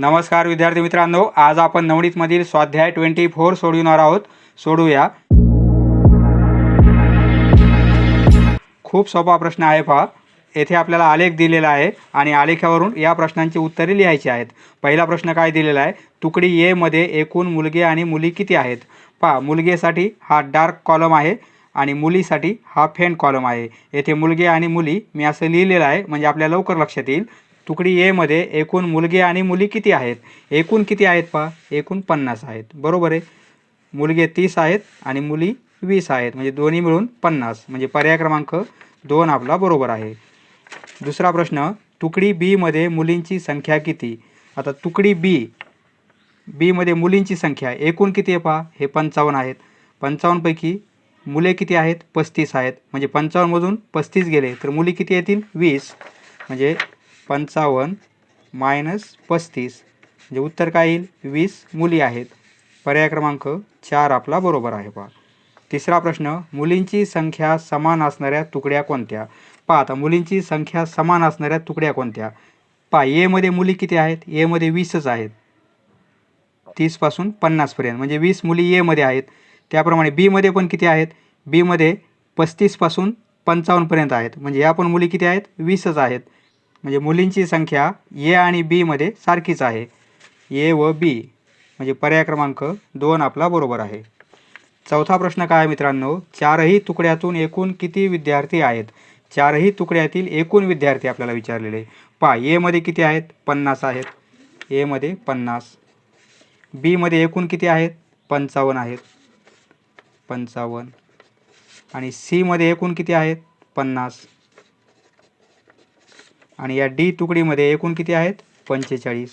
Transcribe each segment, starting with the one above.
नमस्कार विद्यार्थी मित्रांनो. आज आपण नवनीतमधील स्वाध्याय ट्वेंटी फोर सोडविणार आहोत. सोडूया. खूप सोपा प्रश्न आहे पहा. येथे आपल्याला आलेख दिलेला आहे आणि आलेखावरून या प्रश्नांची उत्तरे लिहायची आहेत. पहिला प्रश्न काय दिलेला आहे? तुकडी ए मध्ये एकूण मुलगे आणि मुली किती आहेत? पहा मुलगेसाठी हा डार्क कॉलम आहे आणि मुलीसाठी हा फेंट कॉलम आहे. येथे मुलगे आणि मुली मी असं लिहिलेलं आहे म्हणजे आपल्या लवकर लक्षात येईल. तुकडी ए मध्ये एकूण मुलगे आणि मुली किती आहेत? एकूण किती आहेत पहा? एकूण पन्नास आहेत. बरोबर आहे? मुलगे तीस आहेत आणि मुली वीस आहेत. म्हणजे दोन्ही मिळून पन्नास. म्हणजे पर्याय क्रमांक दोन आपला बरोबर आहे. दुसरा प्रश्न तुकडी बीमध्ये मुलींची संख्या किती? आता तुकडी बी बीमध्ये मुलींची संख्या एकूण किती आहे पहा? हे पंचावन्न आहेत. पंचावन्नपैकी मुले किती आहेत? पस्तीस आहेत. म्हणजे पंचावन्नमधून पस्तीस गेले. तर मुली किती येतील? वीस. म्हणजे पंचावन्न मायनस पस्तीस. म्हणजे उत्तर काय येईल? वीस मुली आहेत. पर्याय क्रमांक चार आपला बरोबर आहे पहा. तिसरा प्रश्न मुलींची संख्या समान असणाऱ्या तुकड्या कोणत्या? पहा आता मुलींची संख्या समान असणाऱ्या तुकड्या कोणत्या? पहा एमध्ये मुली किती आहेत? एमध्ये वीसच आहेत. तीसपासून पन्नासपर्यंत म्हणजे वीस मुली एमध्ये आहेत. त्याप्रमाणे बीमध्ये पण किती आहेत? बीमध्ये पस्तीसपासून पंचावन्नपर्यंत आहेत. म्हणजे या पण मुली किती आहेत? वीसच आहेत. म्हणजे मुलींची संख्या ए आणि बीमध्ये सारखीच आहे. ए व बी म्हणजे पर्याय क्रमांक दोन आपला बरोबर आहे. चौथा प्रश्न काय मित्रांनो? चारही तुकड्यातून एकूण किती विद्यार्थी आहेत? चारही तुकड्यातील एकूण विद्यार्थी आपल्याला विचारलेले. पा एमध्ये किती आहेत? पन्नास आहेत. एमध्ये पन्नास. बीमध्ये एकूण किती आहेत? पंचावन्न आहेत. पंचावन्न. आणि सीमध्ये एकूण किती आहेत? पन्नास. आणि या डी तुकडीमध्ये एकूण किती आहेत? पंचेचाळीस.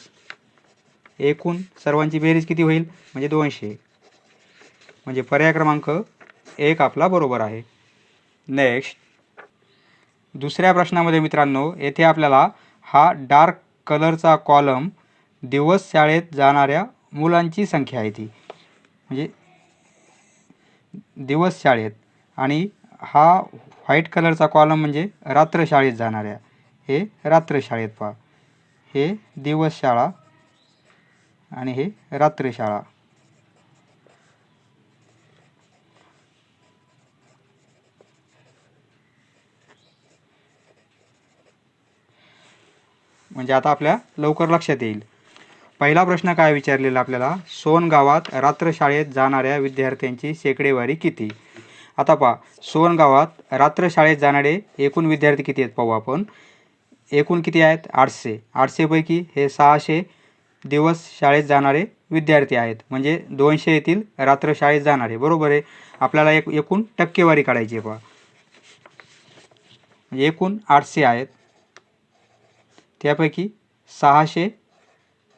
एकूण सर्वांची बेरीज किती होईल? म्हणजे दोनशे. म्हणजे पर्याय क्रमांक एक आपला बरोबर आहे. नेक्स्ट दुसऱ्या प्रश्नामध्ये मित्रांनो येथे आपल्याला हा डार्क कलरचा कॉलम दिवस शाळेत जाणाऱ्या मुलांची संख्या आहे ती. म्हणजे दिवस शाळेत. आणि हा व्हाईट कलरचा कॉलम म्हणजे रात्र शाळेत जाणाऱ्या. हे रात्र शाळेत पहा. हे दिवस शाळा आणि हे रात्रशाळा. म्हणजे आता आपल्या लवकर लक्षात येईल. पहिला प्रश्न काय विचारलेला आपल्याला? सोन गावात रात्र शाळेत जाणाऱ्या विद्यार्थ्यांची शेकडेवारी किती? आता पहा. सोन गावात रात्र शाळेत जाणारे एकूण विद्यार्थी किती आहेत पाहू आपण? एकूण किती आहेत? आठशे. आठशेपैकी हे सहाशे दिवस शाळेत जाणारे विद्यार्थी आहेत. म्हणजे दोनशे येतील रात्र शाळेत जाणारे. बरोबर आहे? आपल्याला एक एकूण टक्केवारी काढायची आहे पहा म्हणजे एकूण आठशे आहेत. त्यापैकी सहाशे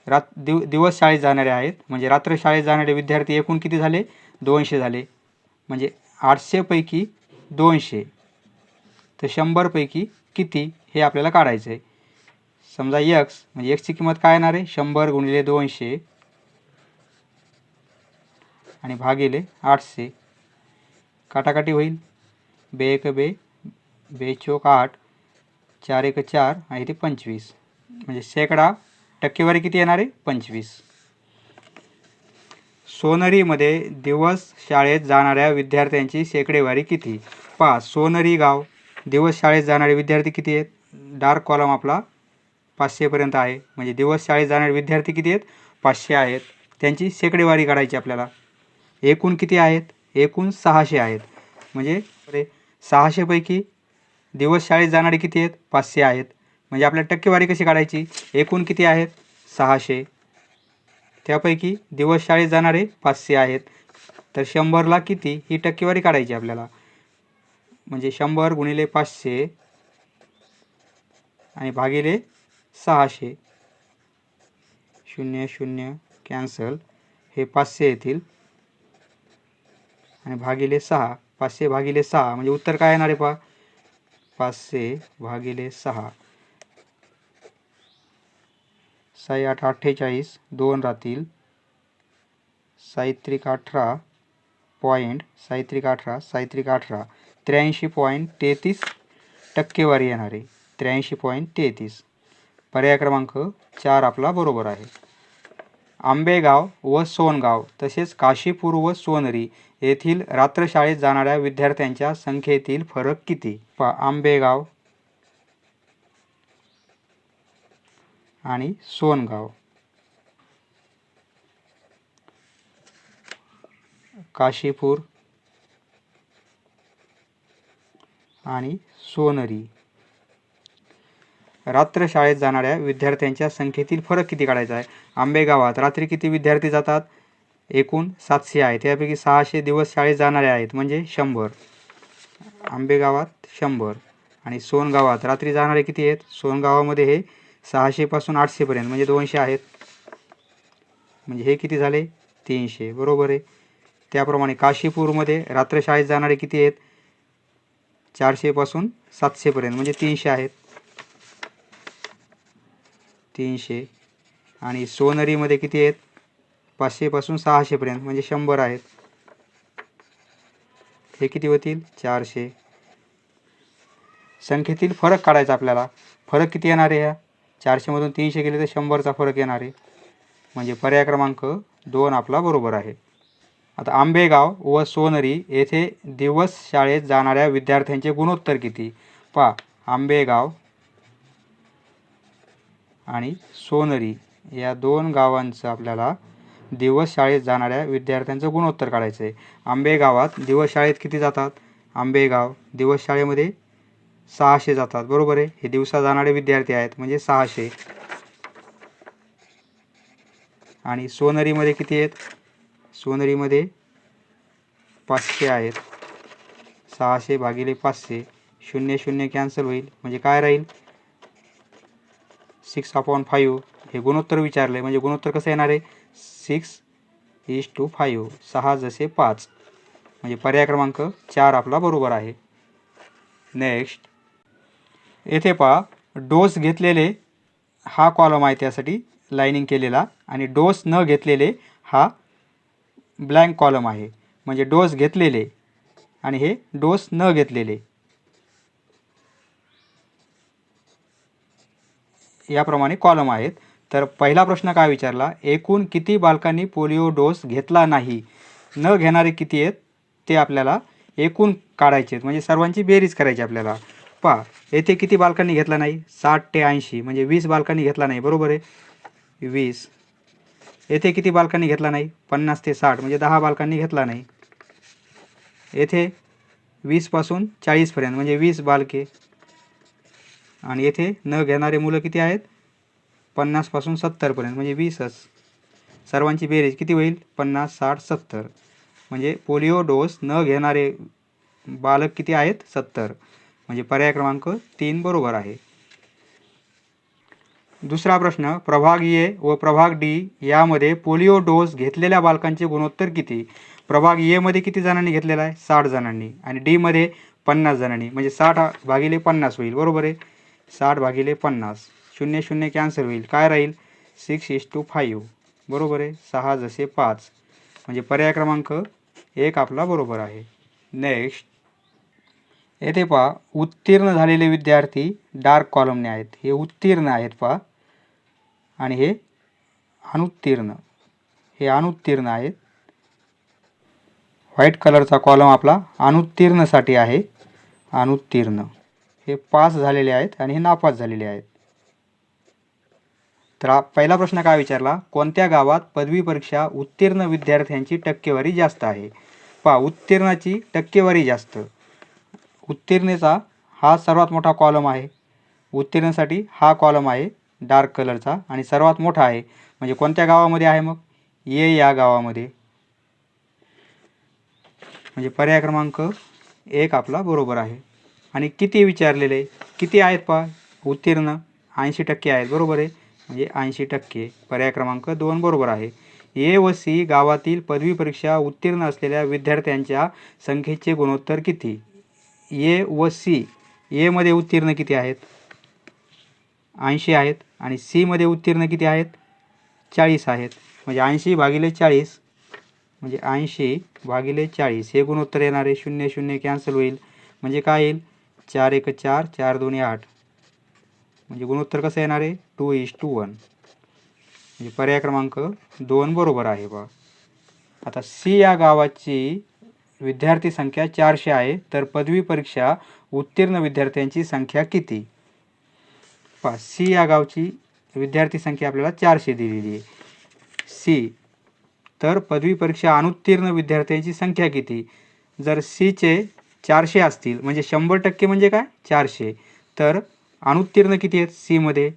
रात दिव दिवस शाळेत जाणारे आहेत. म्हणजे रात्र शाळेत जाणारे विद्यार्थी एकूण किती झाले? दोनशे झाले. म्हणजे आठशेपैकी दोनशे. तर शंभरपैकी किती हे आपल्याला काढायचं आहे समजा यक्स म्हणजे एक्सची किंमत काय येणार आहे? शंभर गुणिले दोनशे आणि भागिले आठशे. काटाकाटी होईल. बे एक बे बे चोक आठ चार एक चार आणि ते पंचवीस. म्हणजे शेकडा टक्केवारी किती येणार आहे? पंचवीस. सोनरीमध्ये दिवस शाळेत जाणाऱ्या विद्यार्थ्यांची शेकडेवारी किती? पाच. सोनरी गाव. दिवस शाळेत जाणारे विद्यार्थी किती आहेत? डार्क कॉलम आपला पाचशेपर्यंत आहे. म्हणजे दिवस शाळेत जाणारे विद्यार्थी किती आहेत? पाचशे आहेत. त्यांची शेकडेवारी काढायची आपल्याला. एकूण किती आहेत? एकूण सहाशे आहेत. म्हणजे अरे सहाशेपैकी दिवस शाळेत जाणारे किती आहेत? पाचशे आहेत. म्हणजे आपल्या टक्केवारी कशी काढायची? एकूण किती आहेत? सहाशे. त्यापैकी दिवस शाळेत जाणारे पाचशे आहेत. तर शंभरला किती? ही टक्केवारी काढायची आपल्याला. म्हणजे शंभर गुणिले पाचशे आणि भागिले सहाशे. शून्य शून्य कॅन्सल हे पाचशे येतील. आणि भागिले सहा पाचशे भागिले सहा म्हणजे उत्तर काय येणार आहे पा पाचशे भागिले सहा. साई आठ अठ्ठेचाळीस दोन राहतील. साहित्रिक अठरा पॉईंट साहित्रिक अठरा साहित्रिक अठरा. त्र्याऐंशी पॉईंट तेहतीस टक्केवारी येणार. आहे त्र्याऐंशी पॉईंट तेहतीस. पर्याय क्रमांक चार आपला बरोबर आहे. आंबेगाव व सोनगाव तसेच काशीपूर व सोनरी येथील रात्रशाळेत जाणाऱ्या विद्यार्थ्यांच्या संख्येतील फरक किती? पा आंबेगाव आणि सोनगाव. काशीपूर आणि सोनरी. रात्र शाळेत जाणाऱ्या विद्यार्थ्यांच्या संख्येतील फरक किती काढायचा आहे? आंबेगावात रात्री किती विद्यार्थी जातात? एकूण सातशे आहेत. त्यापैकी सहाशे दिवस शाळेत जाणारे आहेत. म्हणजे शंभर. आंबेगावात शंभर आणि सोनगावात रात्री जाणारे किती आहेत? सोनगावामध्ये हे सहाशेपासून आठशेपर्यंत म्हणजे दोनशे आहेत. म्हणजे हे किती झाले? तीनशे. बरोबर आहे. त्याप्रमाणे काशीपूरमध्ये रात्र शाळेत जाणारे किती आहेत? चारशेपासून सातशेपर्यंत म्हणजे तीनशे आहेत. तीनशे. आणि सोनरीमध्ये किती आहेत? पाचशेपासून सहाशेपर्यंत म्हणजे शंभर आहेत. हे किती होतील? चारशे. संख्येतील फरक काढायचा आपल्याला. फरक किती येणार आहे ह्या? चारशेमधून तीनशे गेले तर शंभरचा फरक येणार आहे. म्हणजे पर्याय क्रमांक दोन आपला बरोबर आहे. आता आंबेगाव व सोनरी येथे दिवस शाळेत जाणाऱ्या विद्यार्थ्यांचे गुणोत्तर किती? पा आंबेगाव आणि सोनरी या दोन गावांचं आपल्याला दिवस शाळेत जाणाऱ्या विद्यार्थ्यांचं गुणोत्तर काढायचं आहे. आंबेगावात दिवस शाळेत किती जातात? आंबेगाव दिवस शाळेमध्ये सहाशे जातात बरोबर आहे? हे दिवसा जाणारे विद्यार्थी आहेत म्हणजे सहाशे. आणि सोनरीमध्ये किती आहेत? सोनरीमध्ये पाचशे आहेत. सहाशे भागिले पाचशे शून्य शून्य कॅन्सल होईल. म्हणजे काय राहील? सिक्स अपॉन फाईव्ह हे गुणोत्तर विचारले म्हणजे गुणोत्तर कसं येणार आहे? सिक्स इज टू फाईव्ह सहा जसे पाच. म्हणजे पर्याय क्रमांक चार आपला बरोबर आहे. नेक्स्ट येथे पहा डोस घेतलेले हा कॉलम आहे त्यासाठी लाईनिंग केलेला आणि डोस न घेतलेले हा ब्लँक कॉलम आहे. म्हणजे डोस घेतलेले आणि हे डोस न घेतलेले. याप्रमाणे कॉलम आहेत. तर पहिला प्रश्न काय विचारला? एकूण किती बालकांनी पोलिओ डोस घेतला नाही? न घेणारे किती आहेत? ते आपल्याला एकूण काढायचे आहेत. म्हणजे सर्वांची बेरीज करायची आपल्याला. पहा येथे किती बालकांनी घेतला नाही? साठ ते ऐंशी. म्हणजे वीस बालकांनी घेतला नाही. बरोबर आहे? वीस. येथे किती बालकांनी घेतला नाही? पन्नास ते साठ म्हणजे दहा बालकांनी घेतला नाही. येथे वीसपासून चाळीसपर्यंत म्हणजे वीस बालके. आणि येथे न घेणारे मुलं किती आहेत? पन्नासपासून सत्तरपर्यंत म्हणजे वीसच. सर्वांची बेरीज किती होईल? पन्नास साठ सत्तर. म्हणजे पोलिओ डोस न घेणारे बालक किती आहेत? सत्तर. म्हणजे पर्याय क्रमांक तीन बरोबर आहे. दुसरा प्रश्न प्रभाग ए व प्रभाग डी यामध्ये पोलिओ डोस घेतलेल्या बालकांचे गुणोत्तर किती? प्रभाग एमध्ये किती जणांनी घेतलेला आहे? साठ जणांनी. आणि डीमध्ये पन्नास जणांनी. म्हणजे साठ भागिले पन्नास होईल. बरोबर आहे? साठ भागिले पन्नास. शून्य शून्य कॅन्सल होईल. काय राहील? सिक्स इज टू फाईव्ह बरोबर आहे? सहा जसे पाच. म्हणजे पर्याय क्रमांक एक आपला बरोबर आहे. नेक्स्ट येथे पहा. उत्तीर्ण झालेले विद्यार्थी डार्क कॉलमने आहेत. हे उत्तीर्ण आहेत पहा. आणि हे अनुत्तीर्ण. हे अनुत्तीर्ण आहेत. व्हाईट कलरचा कॉलम आपला अनुत्तीर्णसाठी आहे. अनुत्तीर्ण. हे पास झालेले आहेत आणि हे नापास झालेले आहेत. तर पहिला प्रश्न काय विचारला? कोणत्या गावात पदवी परीक्षा उत्तीर्ण विद्यार्थ्यांची टक्केवारी जास्त आहे? पहा उत्तीर्णाची टक्केवारी जास्त. उत्तीर्णेचा हा सर्वात मोठा कॉलम आहे. उत्तीर्णसाठी हा कॉलम आहे. डार्क कलरचा आणि सर्वात मोठा आहे. म्हणजे कोणत्या गावामध्ये आहे मग? ये या गावामध्ये. म्हणजे पर्याय क्रमांक एक आपला बरोबर आहे. आणि किती विचारलेले? किती आहेत पहा? उत्तीर्ण ऐंशी टक्के आहेत. बरोबर आहे? म्हणजे ऐंशी टक्के. पर्याय क्रमांक दोन बरोबर आहे. ए व सी गावातील पदवी परीक्षा उत्तीर्ण असलेल्या विद्यार्थ्यांच्या संख्येचे गुणोत्तर किती? ए व सी. एमध्ये उत्तीर्ण किती आहेत? ऐंशी आहेत. आणि सीमध्ये उत्तीर्ण किती आहेत? चाळीस आहेत. म्हणजे ऐंशी भागिले चाळीस म्हणजे ऐंशी भागिले चाळीस हे गुणोत्तर येणार आहे शून्य शून्य कॅन्सल होईल. म्हणजे काय येईल? चार एक चार चार दोन्ही आठ. म्हणजे गुणोत्तर कसं येणार? आहे टू इज टू वन. म्हणजे पर्याय क्रमांक दोन बरोबर आहे बा. आता सी या गावाची विद्यार्थी संख्या चारशे आहे. तर पदवी परीक्षा उत्तीर्ण विद्यार्थ्यांची संख्या किती? पा सी या गावची विद्यार्थी संख्या आपल्याला चारशे दिलेली आहे. सी तर पदवी परीक्षा अनुत्तीर्ण विद्यार्थ्यांची संख्या किती? जर सीचे चारशे असतील म्हणजे शंभर टक्के म्हणजे काय? चारशे. तर अनुत्तीर्ण किती आहेत? सीमध्ये.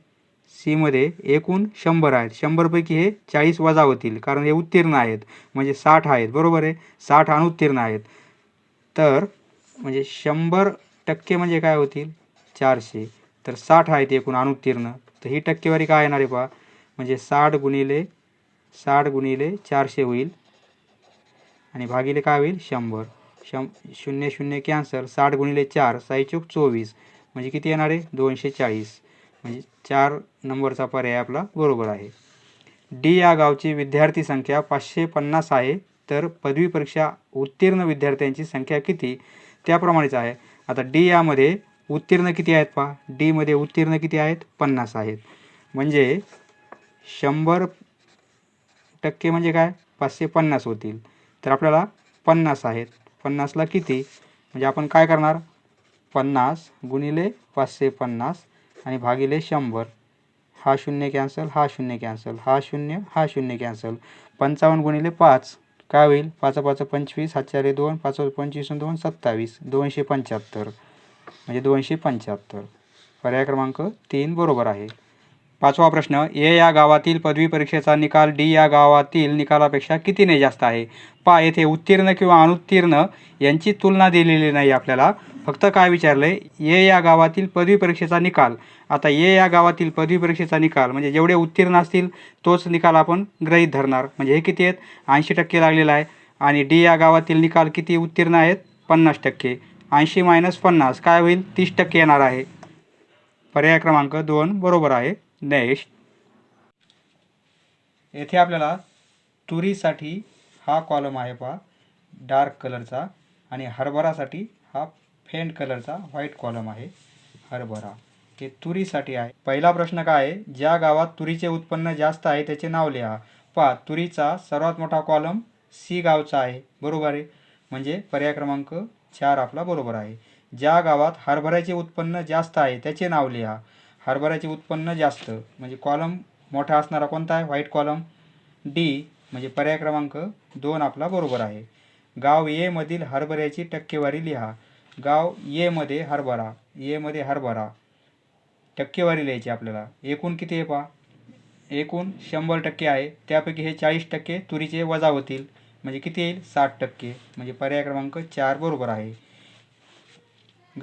सीमध्ये एकूण शंभर आहेत. शंभरपैकी हे चाळीस वजा होतील कारण हे उत्तीर्ण आहेत. म्हणजे साठ आहेत. बरोबर आहे? साठ अनुत्तीर्ण आहेत. तर म्हणजे शंभर टक्के म्हणजे काय होतील? चारशे. तर साठ आहेत एकूण अनुत्तीर्ण तर ही टक्केवारी काय येणार आहे पहा? म्हणजे साठ गुणिले साठ गुणिले चारशे होईल. आणि भागिले काय होईल? शंभर. शं शून्य शून्य कॅन्सल साठ गुणिले चार साई चूक चोवीस. म्हणजे किती येणार आहे? दोनशे चाळीस. म्हणजे चार नंबरचा पर्याय आपला बरोबर आहे. डी या गावची विद्यार्थी संख्या पाचशे पन्नास आहे. तर पदवी परीक्षा उत्तीर्ण विद्यार्थ्यांची संख्या किती? त्याप्रमाणेच आहे. आता डी यामध्ये उत्तीर्ण किती आहेत पहा? डीमध्ये उत्तीर्ण किती आहेत? पन्नास आहेत. म्हणजे शंभर टक्के म्हणजे काय? पाचशे पन्नास होतील. तर आपल्याला पन्नास आहेत. पन्नासला किती? म्हणजे आपण काय करणार? पन्नास गुणिले पाचशे पन्नास आणि भागिले शंभर. हा शून्य कॅन्सल हा शून्य कॅन्सल हा शून्य हा शून्य कॅन्सल. पंचावन्न गुणिले पाच. काय होईल? पाच पाच पंचवीस हातचारे दोन पाच पंचवीस दोन सत्तावीस. दोनशे पंच्याहत्तर. म्हणजे दोनशे पंच्याहत्तर. पर्याय क्रमांक तीन बरोबर आहे. पाचवा प्रश्न ए या गावातील पदवी परीक्षेचा निकाल डी या गावातील निकालापेक्षा कितीने जास्त आहे? पा येथे उत्तीर्ण किंवा अनुत्तीर्ण यांची तुलना दिलेली नाही आपल्याला. फक्त काय विचारलंय? ए या गावातील पदवी परीक्षेचा निकाल. आता ए या गावातील पदवी परीक्षेचा निकाल म्हणजे जेवढे उत्तीर्ण असतील तोच निकाल आपण गृहीत धरणार. म्हणजे हे किती आहेत? ऐंशी टक्के लागलेला आहे. आणि डी या गावातील निकाल किती उत्तीर्ण आहेत? पन्नास टक्के. ऐंशी मायनस पन्नास. काय होईल? तीस टक्के येणार आहे. पर्याय क्रमांक दोन बरोबर आहे. नेक्स्ट येथे आपल्याला तुरीसाठी हा कॉलम आहे पहा. डार्क कलरचा आणि हरभरासाठी हा फेंट कलरचा व्हाईट कॉलम आहे. हरभरा. हे तुरीसाठी आहे. पहिला प्रश्न काय आहे? ज्या गावात तुरीचे उत्पन्न जास्त आहे त्याचे नाव लिहा. पहा तुरीचा सर्वात मोठा कॉलम सी गावचा आहे. बरोबर आहे. म्हणजे पर्याय क्रमांक चार आपला बरोबर आहे. ज्या गावात हरभऱ्याचे उत्पन्न जास्त आहे त्याचे नाव लिहा. हरभऱ्याचे उत्पन्न जास्त म्हणजे कॉलम मोठा असणारा कोणता आहे? व्हाईट कॉलम डी म्हणजे पर्याय क्रमांक दोन आपला बरोबर आहे. गाव ए हरभऱ्याची टक्केवारी लिहा. गाव येमध्ये हरभरा एमध्ये हरभरा. टक्केवारी लिहायची आपल्याला. एकूण किती आहे पहा? एकूण शंभर टक्के आहे. त्यापैकी हे चाळीस टक्के तुरीचे वजा होतील. म्हणजे किती येईल? साठ टक्के. म्हणजे पर्याय क्रमांक चार बरोबर आहे.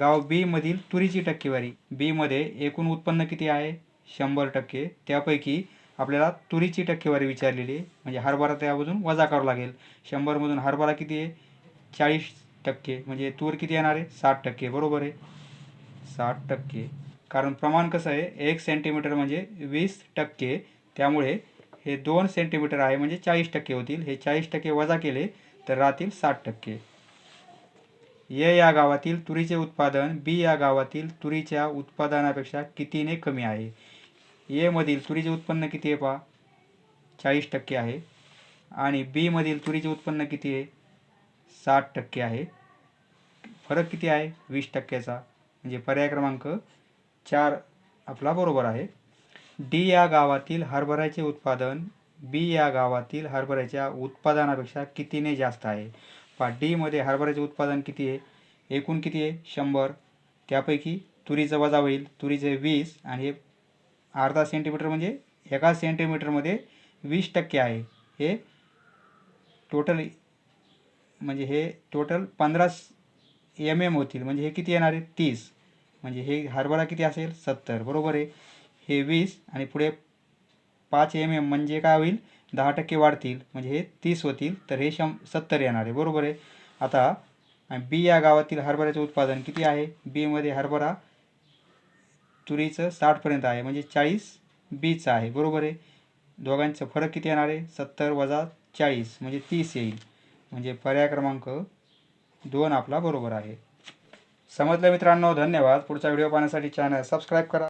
गाव बी मधील तुरीची टक्केवारी. बी मध्ये एकूण उत्पन्न किती आहे? शंभर टक्के. त्यापैकी आपल्याला तुरीची टक्केवारी विचारलेली आहे. म्हणजे हरभरा त्यामधून वजा करावं लागेल. शंभरमधून हरभरा किती आहे? चाळीस टक्के. म्हणजे तूर किती येणार आहे? साठ टक्के. बरोबर आहे? साठ टक्के. कारण प्रमाण कसं आहे? एक सेंटीमीटर म्हणजे वीस टक्के. त्यामुळे हे दोन सेंटीमीटर आहे म्हणजे चाळीस टक्के होतील. हे चाळीस टक्के वजा केले तर राहतील साठ टक्के. ए या गावातील तुरीचे उत्पादन बी या गावातील तुरीच्या उत्पादनापेक्षा कितीने कमी आहे? येमधील तुरीचे उत्पन्न किती आहे पहा? चाळीस टक्के आहे. आणि बीमधील तुरीचे उत्पन्न किती आहे? साठ टक्के आहे. फरक किती आहे? वीस टक्क्याचा. म्हणजे पर्याय क्रमांक चार आपला बरोबर आहे. डी या गावातील हरभऱ्याचे उत्पादन बी या गावातील हरभऱ्याच्या उत्पादनापेक्षा कितीने जास्त आहे? पहा डीमध्ये हरभऱ्याचे उत्पादन किती आहे? एकूण किती आहे? शंभर. त्यापैकी तुरीचं वजा होईल. तुरीचे वीस आणि हे अर्धा सेंटीमीटर म्हणजे एका सेंटीमीटरमध्ये वीस टक्के आहे. हे टोटल म्हणजे हे टोटल पंधरा एम एम होतील. म्हणजे हे किती येणार आहे? तीस. म्हणजे हे हरभरा किती असेल? सत्तर. बरोबर आहे? हे वीस आणि पुढे पाच एम एम म्हणजे काय होईल? दहा टक्के वाढतील. म्हणजे हे तीस होतील. तर हे शं सत्तर येणार आहे. बरोबर आहे? आता बी या गावातील हरभऱ्याचं उत्पादन किती आहे? बीमध्ये हरभरा तुरीचं साठपर्यंत आहे. म्हणजे चाळीस बीचं आहे. बरोबर आहे? दोघांचं फरक किती येणार आहे? सत्तर वजा चाळीस. म्हणजे तीस येईल. म्हणजे पर्याय क्रमांक दोन आपला बरोबर आहे. समजलं मित्रांनो? धन्यवाद. पुढचा व्हिडिओ पाहण्यासाठी चॅनल सबस्क्राईब करा.